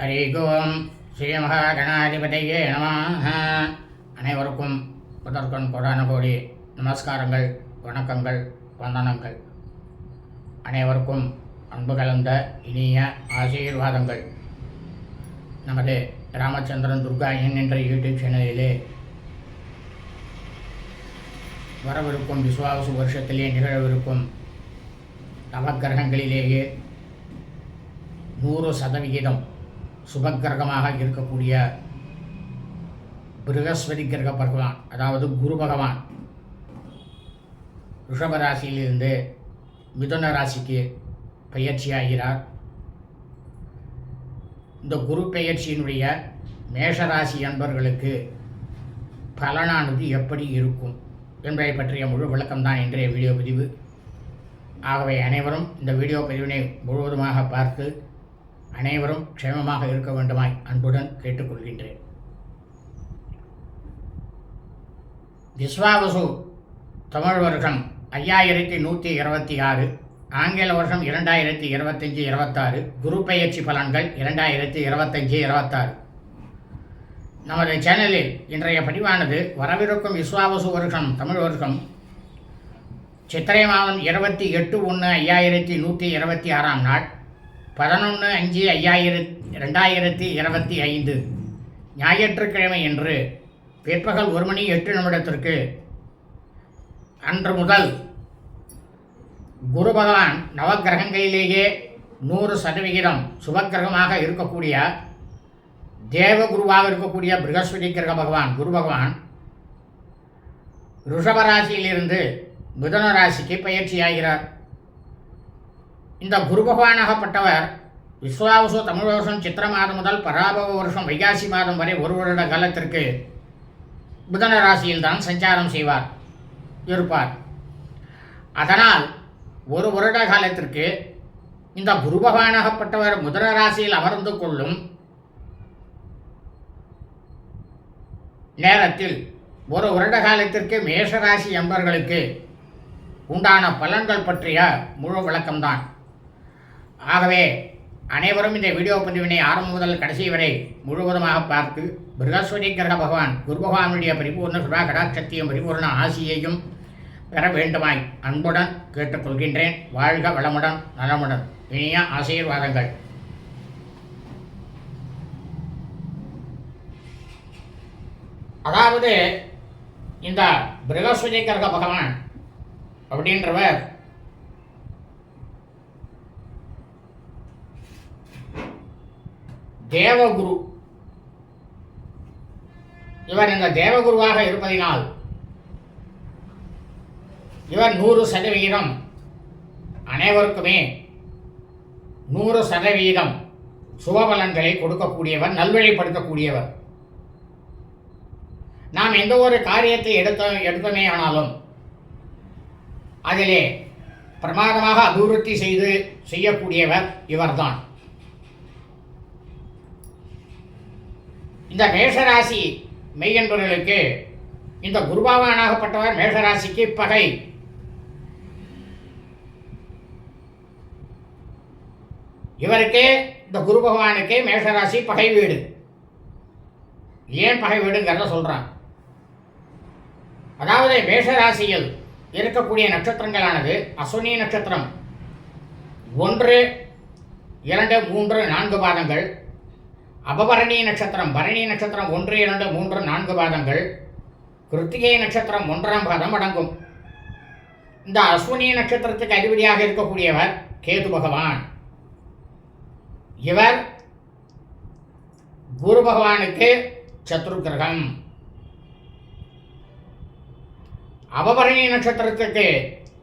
ஹரி ஓம் ஸ்ரீமகாகணாதிபதியே நம. அனைவருக்கும் முதற்கண் கொடான கோடி நமஸ்காரங்கள் வணக்கங்கள் வந்தனங்கள். அனைவருக்கும் அன்பு கலந்த இனிய ஆசீர்வாதங்கள். நமது ராமச்சந்திரன் துர்கா என் என்ற யூடியூப் சேனலிலே வரவிருக்கும் விஸ்வாசு வருஷத்திலே நிகழவிருக்கும் நவக்கிரகங்களிலேயே நூறு சதவிகிதம் சுபக்கிரகமாக இருக்கக்கூடிய பிருகஸ்பதி கிரக பகவான் அதாவது குரு பகவான் ரிஷப ராசியிலிருந்து மிதுன ராசிக்கு பயிற்சியாகிறார். இந்த குரு பெயர்ச்சியினுடைய மேஷராசி அன்பர்களுக்கு பலனானது எப்படி இருக்கும் என்பதை பற்றிய முழு விளக்கம்தான் இன்றைய வீடியோ பதிவு. ஆகவே அனைவரும் இந்த வீடியோ பதிவினை முழுவதுமாக பார்த்து அனைவரும் க்ஷேமமாக இருக்க வேண்டுமாய் அன்புடன் கேட்டுக்கொள்கின்றேன். விஸ்வாவசு தமிழ் வருஷம் ஐயாயிரத்தி நூற்றி இருபத்தி ஆறு ஆங்கில வருஷம் இரண்டாயிரத்தி இருபத்தஞ்சி இருபத்தாறு குரு பயிற்சி பலன்கள் இரண்டாயிரத்தி இருபத்தஞ்சி இருபத்தாறு. நமது சேனலில் இன்றைய பதிவானது வரவிருக்கும் விஸ்வாவசு வருஷம் தமிழ் வருஷம் சித்திரை மாதம் இருபத்தி எட்டு ஒன்று ஐயாயிரத்தி நூற்றி இருபத்தி ஆறாம் நாள் பதினொன்று அஞ்சு ஐயாயிரத்தி ரெண்டாயிரத்தி இருபத்தி ஐந்து ஞாயிற்றுக்கிழமை என்று பிற்பகல் ஒரு மணி எட்டு நிமிடத்திற்கு அன்று முதல் குரு பகவான் நவக்கிரகங்களிலேயே நூறு சதவிகிதம் சுபக்கிரகமாக இருக்கக்கூடிய தேவகுருவாக இருக்கக்கூடிய பிருகஸ்பதி கிரக பகவான் குரு பகவான் ரிஷபராசியிலிருந்து மிதன ராசிக்கு பயிற்சியாகிறார். இந்த குரு பகவானாகப்பட்டவர் விஸ்வாவசு தமிழ் வருஷம் சித்திர மாதம் முதல் பராபவ வருஷம் வைகாசி மாதம் வரை ஒரு வருட காலத்திற்கு புதன ராசியில் தான் சஞ்சாரம் செய்வார் இருப்பார். அதனால் ஒரு வருட காலத்திற்கு இந்த குரு பகவானாகப்பட்டவர் முதன ராசியில் அமர்ந்து கொள்ளும் நேரத்தில் ஒரு வருட காலத்திற்கு மேஷராசி அன்பர்களுக்கு உண்டான பலன்கள் பற்றிய முழு விளக்கம்தான். ஆகவே அனைவரும் இந்த வீடியோ பதிவினை ஆரம்பம் முதல் கடைசி வரை முழுவதுமாக பார்த்து பிருகஸ்வதி கிரக பகவான் குரு பகவானுடைய பரிபூர்ண சுடா கடாட்சத்தையும் பரிபூர்ண ஆசியையும் பெற வேண்டுமாய் அன்புடன் கேட்டுக்கொள்கின்றேன். வாழ்க வளமுடன் நலமுடன். இனிய ஆசீர்வாதங்கள். அதாவது இந்த பிரகஸ்பதி கிரக பகவான் அப்படின்றவர் தேவகுரு. இவர் இந்த தேவகுருவாக இருப்பதினால் இவர் நூறு சதவிகிதம் அனைவருக்குமே நூறு சதவிகிதம் சுபபலன்களை கொடுக்கக்கூடியவர் நல்வழிப்படுத்தக்கூடியவர். நாம் எந்த ஒரு காரியத்தை எடுத்த எடுத்தோமே ஆனாலும் அதிலே பிரமாதமாக அபிவிருத்தி செய்து செய்யக்கூடியவர் இவர்தான். இந்த மேஷராசி மெய்யன்பர்களுக்கு இந்த குருபாவானாகப்பட்டவர் மேஷராசிக்கு பகை. இவருக்கே இந்த குரு பகவானுக்கே மேஷராசி பகை வீடு. ஏன் பகை வீடுங்கிறத சொல்கிறான் அதாவது மேஷராசியில் இருக்கக்கூடிய நட்சத்திரங்களானது அஸ்வினி நட்சத்திரம். ஒன்று இரண்டு மூன்று நான்கு பாதங்கள். அபபரணி நட்சத்திரம் பரணி நட்சத்திரம் ஒன்று இரண்டு மூன்று நான்கு பாதங்கள். கிருத்திகை நட்சத்திரம் ஒன்றாம் பாதம் அடங்கும். இந்த அஸ்வினி நட்சத்திரத்துக்கு அதிபதியாக இருக்கக்கூடியவர் கேது பகவான். இவர் குரு பகவானுக்கு சத்ரு கிரகம். அபபரணி நட்சத்திரத்துக்கு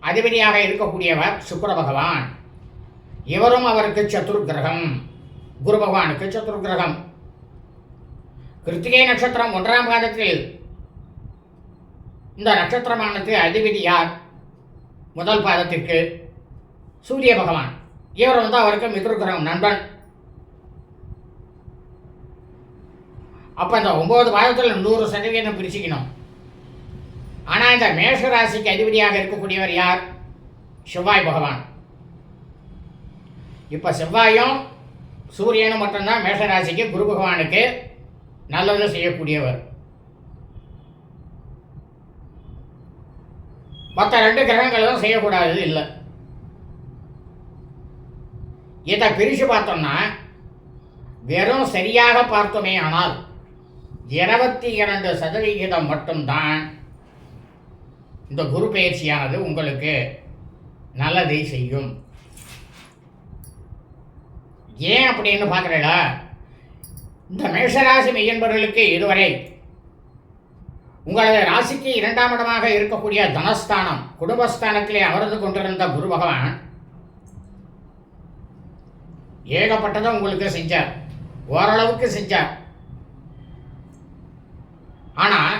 அதிபதியாக இருக்கக்கூடியவர் சுக்கர பகவான். இவரும் அவருக்கு சத்துரு கிரகம். குரு பகவானுக்கு சத்துரு கிரகம் கிருத்திகை நட்சத்திரம் ஒன்றாம் பாதத்தில். இந்த நட்சத்திரமானது அதிபதி யார்? முதல் பாதத்திற்கு சூரிய பகவான். இவர் வந்து அவருக்கு மித்ருகிரகம் நண்பன். அப்போ இந்த ஒம்பது பாதத்தில் நூறு சதவீதம் பிரிச்சுக்கணும். ஆனால் இந்த மேஷ ராசிக்கு அதிபதியாக இருக்கக்கூடியவர் யார்? செவ்வாய் பகவான். இப்போ செவ்வாயும் சூரியன் மட்டும்தான் மேஷராசிக்கு குரு பகவானுக்கு நல்லது செய்யக்கூடியவர். மற்ற ரெண்டு கிரகங்களும் செய்யக்கூடாதது இல்லை. இதை பிரித்து பார்த்தோம்னா வெறும் சரியாக பார்த்தோமே ஆனால் இருபத்தி இரண்டு சதவிகிதம் மட்டும்தான் இந்த குரு பயிற்சியானது உங்களுக்கு நல்லதை செய்யும். ஏன் அப்படின்னு பார்க்குறீங்களா? இந்த மேஷராசி மெய்யன்பர்களுக்கு இதுவரை உங்களது ராசிக்கு இரண்டாம் இடமாக இருக்கக்கூடிய தனஸ்தானம் குடும்பஸ்தானத்திலே அமர்ந்து கொண்டிருந்த குரு பகவான் ஏகப்பட்டதை உங்களுக்கு செஞ்சார். ஓரளவுக்கு செஞ்சார். ஆனால்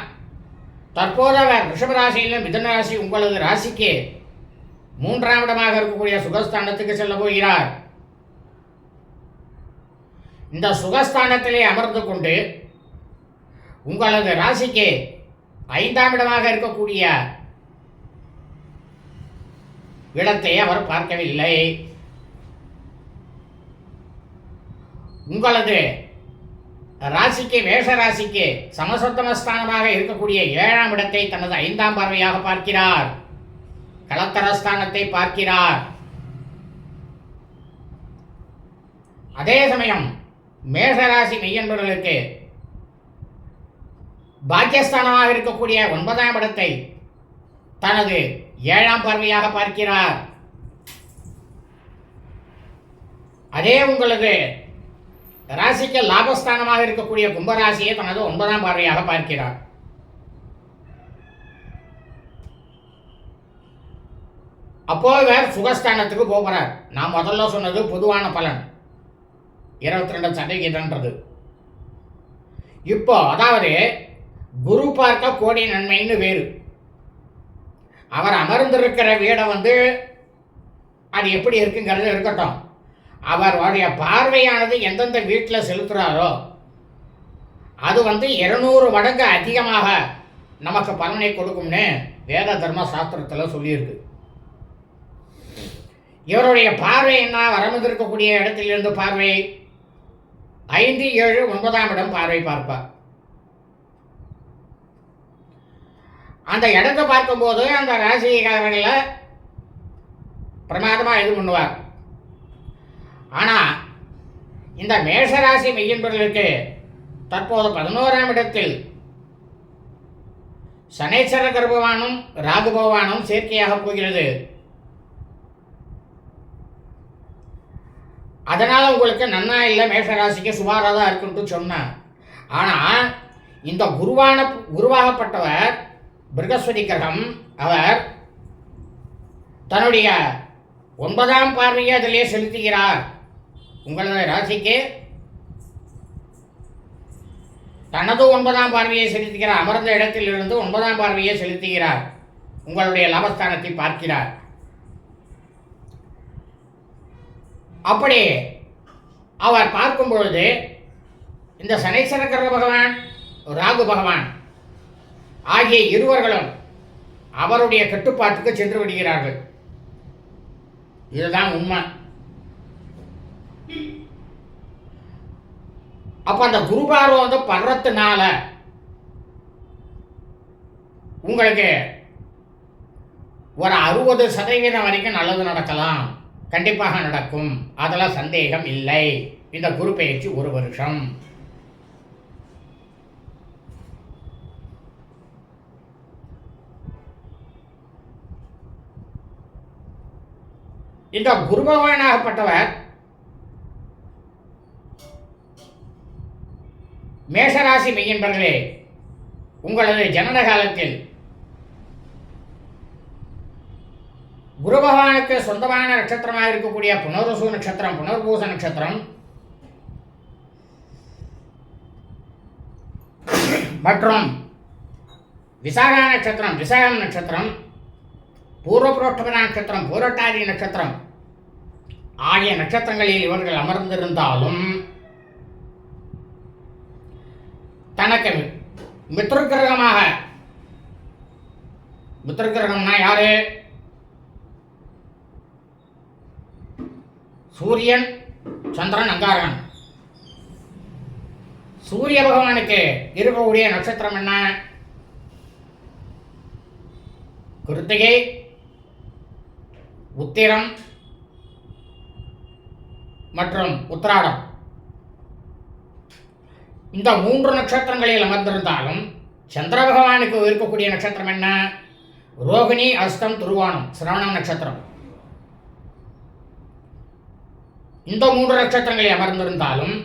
தற்போது அவர் ரிஷபராசியிலும் மிதன ராசி உங்களது ராசிக்கு மூன்றாம் இடமாக இருக்கக்கூடிய சுகஸ்தானத்துக்கு செல்ல போகிறார். இந்த சுகஸ்தானத்திலே அமர்ந்து கொண்டு உங்களது ராசிக்கு ஐந்தாம் இடமாக இருக்கக்கூடிய இடத்தை அவர் பார்க்கவில்லை. உங்களது ராசிக்கு மேஷ ராசிக்கு சமசத்தமஸ்தானமாக இருக்கக்கூடிய ஏழாம் இடத்தை தனது ஐந்தாம் பார்வையாக பார்க்கிறார். கலத்தரஸ்தானத்தை பார்க்கிறார். அதே சமயம் மேசராசி மெய்யன்பர்களுக்கு பாக்கியஸ்தானமாக இருக்கக்கூடிய ஒன்பதாம் இடத்தை தனது ஏழாம் பார்வையாக பார்க்கிறார். அதே உங்களது ராசிக்கு லாபஸ்தானமாக இருக்கக்கூடிய கும்பராசியை தனது ஒன்பதாம் பார்வையாக பார்க்கிறார். அப்போ வேறு சுகஸ்தானத்துக்கு போகிறார். நான் முதல்ல சொன்னது பொதுவான பலன். இருபத்தி ரெண்டு சதவீதன்றது இப்போ அதாவது குரு பார்க்க கோடி நன்மைன்னு வேறு. அவர் அமர்ந்திருக்கிற வீடை வந்து அது எப்படி இருக்குங்கிறது இருக்கட்டும். அவருடைய பார்வையானது எந்தெந்த வீட்டில் செலுத்துகிறாரோ அது வந்து இருநூறு மடங்கு அதிகமாக நமக்கு பலனை கொடுக்கும்னு வேத தர்ம சாஸ்திரத்தில் சொல்லியிருக்கு. இவருடைய பார்வை என்ன? வரமிருக்கக்கூடிய இடத்திலிருந்து பார்வை ஐந்து ஏழு ஒன்பதாம் இடம் பார்வை பார்ப்பார் அந்த இடத்தை பார்க்கும்போது அந்த ராசிக்காரர்களை பிரமாதமாக இது பண்ணுவார். ஆனால் இந்த மேஷராசி மெய்யன்பர்களுக்கு தற்போது பதினோராம் இடத்தில் சனேச்சர கர்ப்பவானும் ராகுபவானும் சேர்க்கையாக போகிறது. அதனால் உங்களுக்கு நன்னா இல்லை மேஷராசிக்கு சுமாராக தான் இருக்குன்ட்டு சொன்னேன் ஆனால் இந்த குருவான குருவாகப்பட்டவர் பிருகஸ்பதி கிரகம் அவர் தன்னுடைய ஒன்பதாம் பார்வையை அதிலே செலுத்துகிறார். உங்களது ராசிக்கு தனது ஒன்பதாம் பார்வையை செலுத்துகிறார் அமர்ந்த இடத்திலிருந்து ஒன்பதாம் பார்வையை செலுத்துகிறார். உங்களுடைய லாபஸ்தானத்தை பார்க்கிறார். அப்படி அவர் பார்க்கும் பொழுது இந்த சனீஸ்வர பகவான் ராகு பகவான் ஆகிய இருவர்களும் அவருடைய கட்டுப்பாட்டுக்கு சென்று விடுகிறார்கள். இதுதான் உண்மை. அப்ப அந்த குருபாரம் வந்து படுறதுனால உங்களுக்கு ஒரு அறுபது சதவீதம் வரைக்கும் நல்லது நடக்கலாம். கண்டிப்பாக நடக்கும். அதில் சந்தேகம் இல்லை. இந்த குரு பயிற்சி ஒரு வருஷம். இந்த குரு பகவானாகப்பட்டவர் மேஷராசி மெய்யன்பர்களே உங்களது ஜனன காலத்தில் குரு பகவானுக்கு சொந்தமான நட்சத்திரமாக இருக்கக்கூடிய புனர்வசு நட்சத்திரம் புனர்பூச நட்சத்திரம். மற்றும் விசாகா நட்சத்திரம் விசாகம் நட்சத்திரம் பூர்வபுரோட்டபன நட்சத்திரம் பூரட்டாதி நட்சத்திரம் ஆகிய நட்சத்திரங்களில் இவர்கள் அமர்ந்திருந்தாலும் தனக்கு மித்ருக்கிரகமாக மித்ருக்கிரகம்னா யாரு? சூரியன் சந்திரன் அங்காரகன். சூரிய பகவானுக்கு இருக்கக்கூடிய நட்சத்திரம் என்ன? கிருத்திகை உத்திரம் மற்றும் உத்திராடம். இந்த மூன்று நட்சத்திரங்களில் அமர்ந்திருந்தாலும் சந்திர பகவானுக்கு இருக்கக்கூடிய நட்சத்திரம் என்ன? ரோகிணி அஸ்தம் துருவானம் சிரவணம் நட்சத்திரம். இந்த மூன்று நட்சத்திரங்களில் அமர்ந்திருந்தாலும்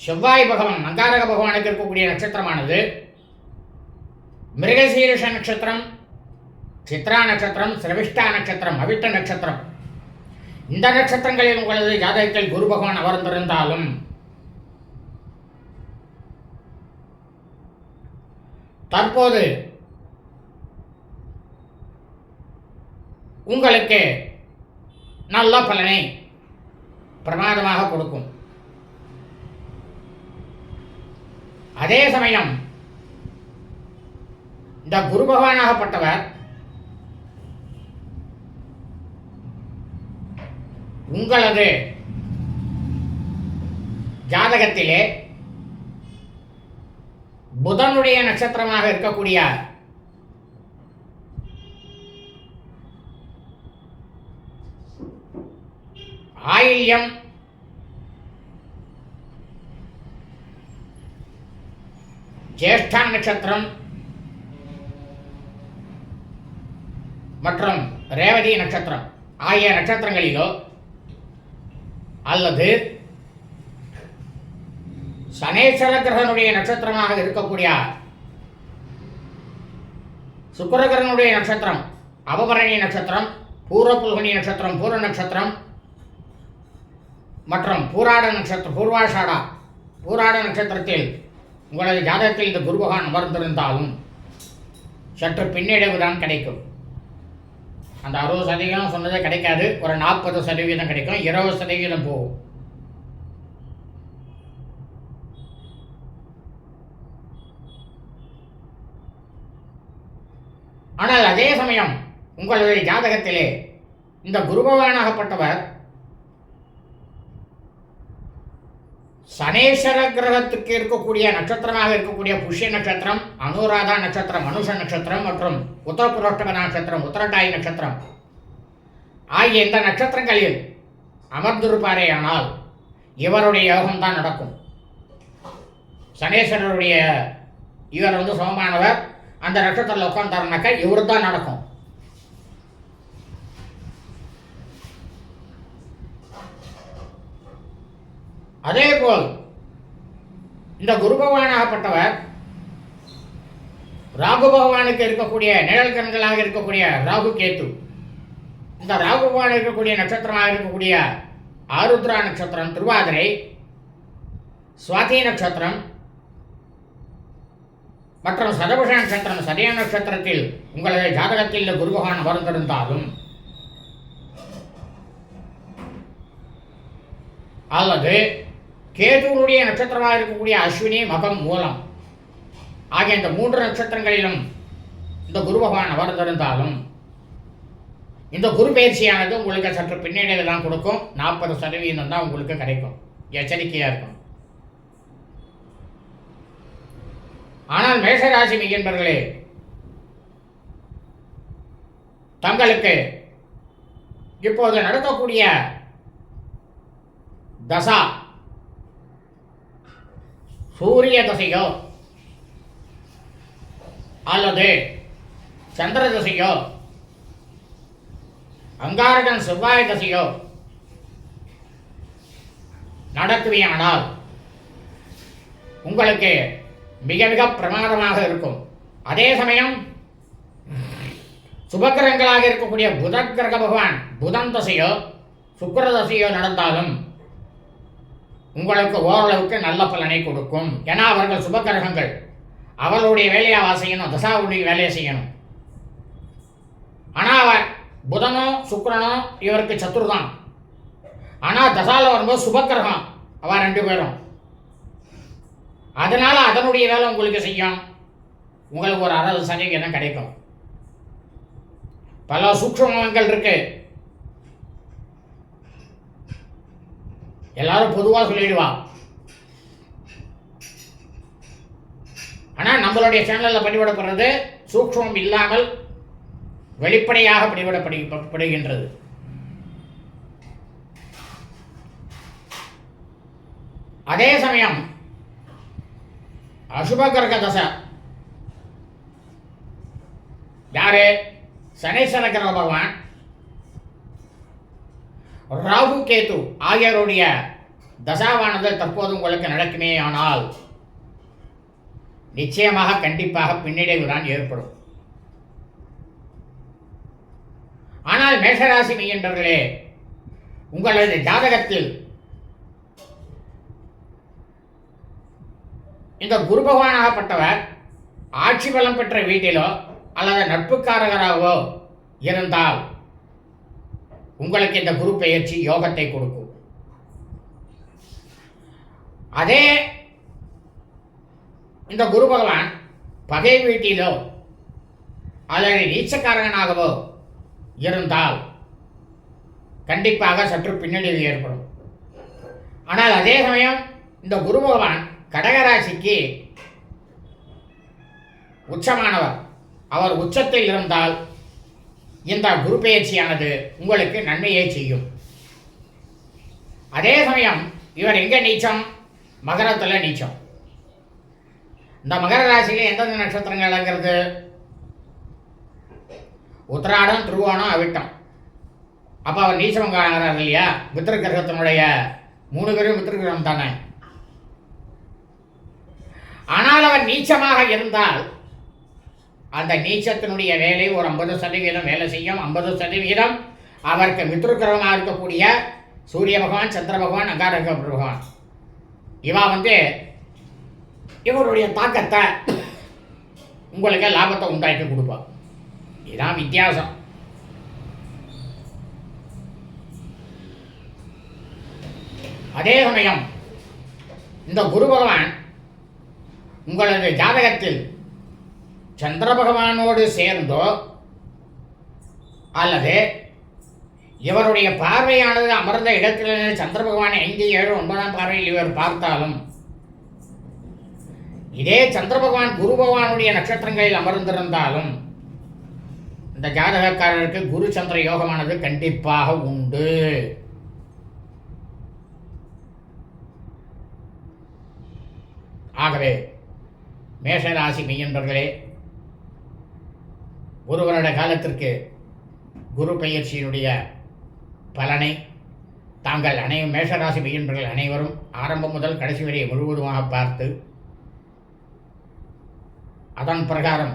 செவ்வாய் பகவான் மங்காரக பகவானுக்கு இருக்கக்கூடிய நட்சத்திரமானது மிருகசீரிஷ நட்சத்திரம் சித்ரா நட்சத்திரம் சிரவிஷ்டா நட்சத்திரம் அவிட்ட நட்சத்திரம். இந்த நட்சத்திரங்களில் உங்களது ஜாதகத்தில் குரு பகவான் அமர்ந்திருந்தாலும் தற்போது உங்களுக்கு நல்ல பலனை பிரமாதமாக கொடுக்கும். அதே சமயம் இந்த குரு பகவானாகப்பட்டவர் உங்களது ஜாதகத்திலே புதனுடைய நட்சத்திரமாக இருக்கக்கூடிய ஆயில்யம். ஜேஷ்டா நட்சத்திரம். மற்றும் ரேவதி நட்சத்திரம். ஆகிய நட்சத்திரங்களிலோ அல்லது சனேஸ்வர கிரகனுடைய நட்சத்திரமாக இருக்கக்கூடிய சுக்கரகிரகனுடைய நட்சத்திரம் அபபரணி நட்சத்திரம் பூர்வபுல்கனி நட்சத்திரம் பூர நட்சத்திரம் மற்றும் பூராட நட்சத்திரம் பூர்வாஷாடா பூராட நட்சத்திரத்தில் உங்களது ஜாதகத்தில் இந்த குருபகான் அமர்ந்திருந்தாலும் சற்று பின்னடைவு தான் கிடைக்கும். அந்த அறுபது சதவீதம் சொன்னதே கிடைக்காது. ஒரு நாற்பது சதவீதம் கிடைக்கும். இருபது சதவீதம் போகும். ஆனால் அதே சமயம் உங்களுடைய ஜாதகத்திலே இந்த குருபவானாகப்பட்டவர் சனேஸ்வர கிரகத்துக்கு இருக்கக்கூடிய நட்சத்திரமாக இருக்கக்கூடிய புஷ்ய நட்சத்திரம் அனுராதா நட்சத்திரம் மனுஷ நட்சத்திரம் மற்றும் உத்தரபுரோஷ்டம நட்சத்திரம் உத்தரட்டாய் நட்சத்திரம் ஆகிய இந்த நட்சத்திரங்களில் அமர்ந்திருப்பாரேயானால் இவருடைய யோகம் தான் நடக்கும். சனேஸ்வரருடைய இவர் வந்து சமமானவர். அந்த நட்சத்திரத்தில் உட்கார்ந்தாருனாக்கா இவரு தான் நடக்கும். அதே போல் இந்த குரு பகவானாகப்பட்டவர் ராகு பகவானுக்கு இருக்கக்கூடிய நிழல் கண்களாக இருக்கக்கூடிய ராகு கேத்து இந்த ராகு பகவான் இருக்கக்கூடிய நட்சத்திரமாக இருக்கக்கூடிய ஆருத்ரா நட்சத்திரம் திருவாதிரை சுவாதி நட்சத்திரம் மற்றும் சதபுஷ நட்சத்திரம் சதய நட்சத்திரத்தில் உங்களது ஜாதகத்தில் இந்த குரு பகவான் அமர்ந்திருந்தாலும் அல்லது கேதுவனுடைய நட்சத்திரமாக இருக்கக்கூடிய அஸ்வினி மகம் மூலம். ஆகிய இந்த மூன்று நட்சத்திரங்களிலும் இந்த குரு பகவான் அமர்ந்திருந்தாலும் இந்த குரு பயிற்சியானது உங்களுக்கு சற்று பின்னடைவு தான் கொடுக்கும். நாற்பது சதவீதம் தான் உங்களுக்கு கிடைக்கும். எச்சரிக்கையாக இருக்கும் ஆனால் மேஷராசி என்பர்களே தங்களுக்கு இப்போது நடக்கக்கூடிய தசா சூரிய தசையோ அல்லது சந்திர திசையோ அங்காரகன் செவ்வாய் திசையோ நடக்குவியானால் உங்களுக்கு மிக மிக பிரமாதமாக இருக்கும். அதே சமயம் சுபக்கிரகங்களாக இருக்கக்கூடிய புத கிரக பகவான் புதன் தசையோ சுக்கர தசையோ நடந்தாலும் உங்களுக்கு ஓரளவுக்கு நல்ல பலனை கொடுக்கும். ஏன்னா அவர்கள் சுபக்கிரகங்கள். அவர்களுடைய வேலையை அவள் செய்யணும். தசாவுடைய வேலையை செய்யணும். ஆனால் அவர் புதனோ சுக்கிரனோ இவருக்கு சத்துரு தான் ஆனால் தசால வரும்போது சுபக்கிரகம். அவள் ரெண்டு பேரும். அதனால அதனுடைய வேலை உங்களுக்கு செய்யும். உங்களுக்கு ஒரு அறுபது சதவீதம் கிடைக்கும். பல சூக்ஷமங்கள் இருக்குது எல்லாரும் பொதுவாக சொல்லிடுவா. ஆனால் நம்மளுடைய சேனலில் பதிவிடப்படுறது சூக்ஷமம் இல்லாமல் வெளிப்படையாக பதிவிடப்படுகின்றது அதே சமயம் அசுபகர்க தசை யாரு? சனீஸ்வர பகவான். ராகு கேது ஆகியோருடைய தசாவானது தற்போது உங்களுக்கு நடக்குமே ஆனால் நிச்சயமாக கண்டிப்பாக பின்னடைவு தான் ஏற்படும். ஆனால் மேஷராசி மெய்யன்றர்களே உங்களது ஜாதகத்தில் இந்த குரு பகவானாகப்பட்டவர் ஆட்சி பலம் பெற்ற வீட்டிலோ அல்லது நட்புக்காரகராகவோ இருந்தால் உங்களுக்கு இந்த குரு பெயர்ச்சி யோகத்தை கொடுக்கும். அதே இந்த குரு பகவான் பகை வீட்டிலோ அல்லது நீச்சக்காரகனாகவோ இருந்தால் கண்டிப்பாக சற்று பின்னடைவு ஏற்படும். ஆனால் அதே சமயம் இந்த குரு பகவான் கடகராசிக்கு உச்சமானவர். அவர் உச்சத்தில் இருந்தால் இந்த குரு பயிற்சியானது உங்களுக்கு நன்மையை செய்யும். அதே சமயம் இவர் எங்கே நீச்சம்? மகரத்தில் நீச்சம். இந்த மகர ராசியில் எந்தெந்த நட்சத்திரங்கள் அடங்கிறது உத்திராடம் திருவோணம் அவிட்டம். அப்போ அவர் நீச்சம் ஆகிறார் இல்லையா? மித்திருக்கிரகத்தினுடைய மூணு பேரும் மித்திருக்கிரகம் கிரகம் தானே. ஆனால் அவர் நீச்சமாக இருந்தால் அந்த நீச்சத்தினுடைய வேலை ஒரு ஐம்பது சதவீதம் வேலை செய்யும். ஐம்பது சதவீதம் அவருக்கு மித்ருக்கிரகமாக இருக்கக்கூடிய சூரிய பகவான் சந்திர பகவான் அங்காரக பகவான். இவா வந்து இவருடைய தாக்கத்தை உங்களுக்கு லாபத்தை உண்டாக்கி கொடுப்பா. இதுதான் வித்தியாசம். அதே சமயம் இந்த குரு பகவான் உங்களது ஜாதகத்தில் சந்திர பகவானோடு சேர்ந்தோ அல்லது இவருடைய பார்வையானது அமர்ந்த இடத்திலிருந்து சந்திர பகவான் ஐந்து ஏழு ஒன்பதாம் பார்வையில் இவர் பார்த்தாலும் இதே சந்திர பகவான் குரு பகவானுடைய நட்சத்திரங்களில் அமர்ந்திருந்தாலும் இந்த ஜாதகக்காரருக்கு குரு சந்திர யோகமானது கண்டிப்பாக உண்டு. ஆகவே மேஷராசி மெய்யன்பர்களே ஒரு வருட காலத்திற்கு குரு பயிற்சியினுடைய பலனை தாங்கள் அனை மேஷராசி மெய்யன்பர்கள் அனைவரும் ஆரம்பம் முதல் கடைசி வரை முழுவதுமாக பார்த்து அதன் பிரகாரம்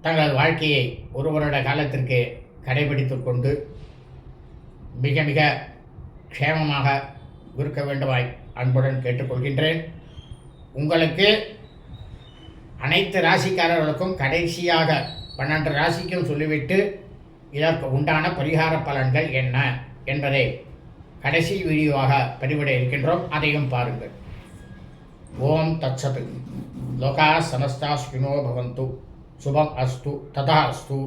தங்கள் வாழ்க்கையை ஒரு வருட காலத்திற்கு கடைபிடித்துக் கொண்டு மிக மிக க்ஷேமமாக இருக்க வேண்டுமாய் அன்புடன் கேட்டுக்கொள்கின்றேன். உங்களுக்கு அனைத்து ராசிக்காரர்களுக்கும் கடைசியாக பன்னெண்டு ராசிக்கும் சொல்லிவிட்டு இதற்கு உண்டான பரிகார பலன்கள் என்ன என்பதை கடைசி வீடியோவாக பதிவிட இருக்கின்றோம். அதையும் பாருங்கள். ஓம் தச்சது லோகா சமஸ்தா ஸ்வினோ பவந்து. சுபம் அஸ்து. ததா அஸ்து.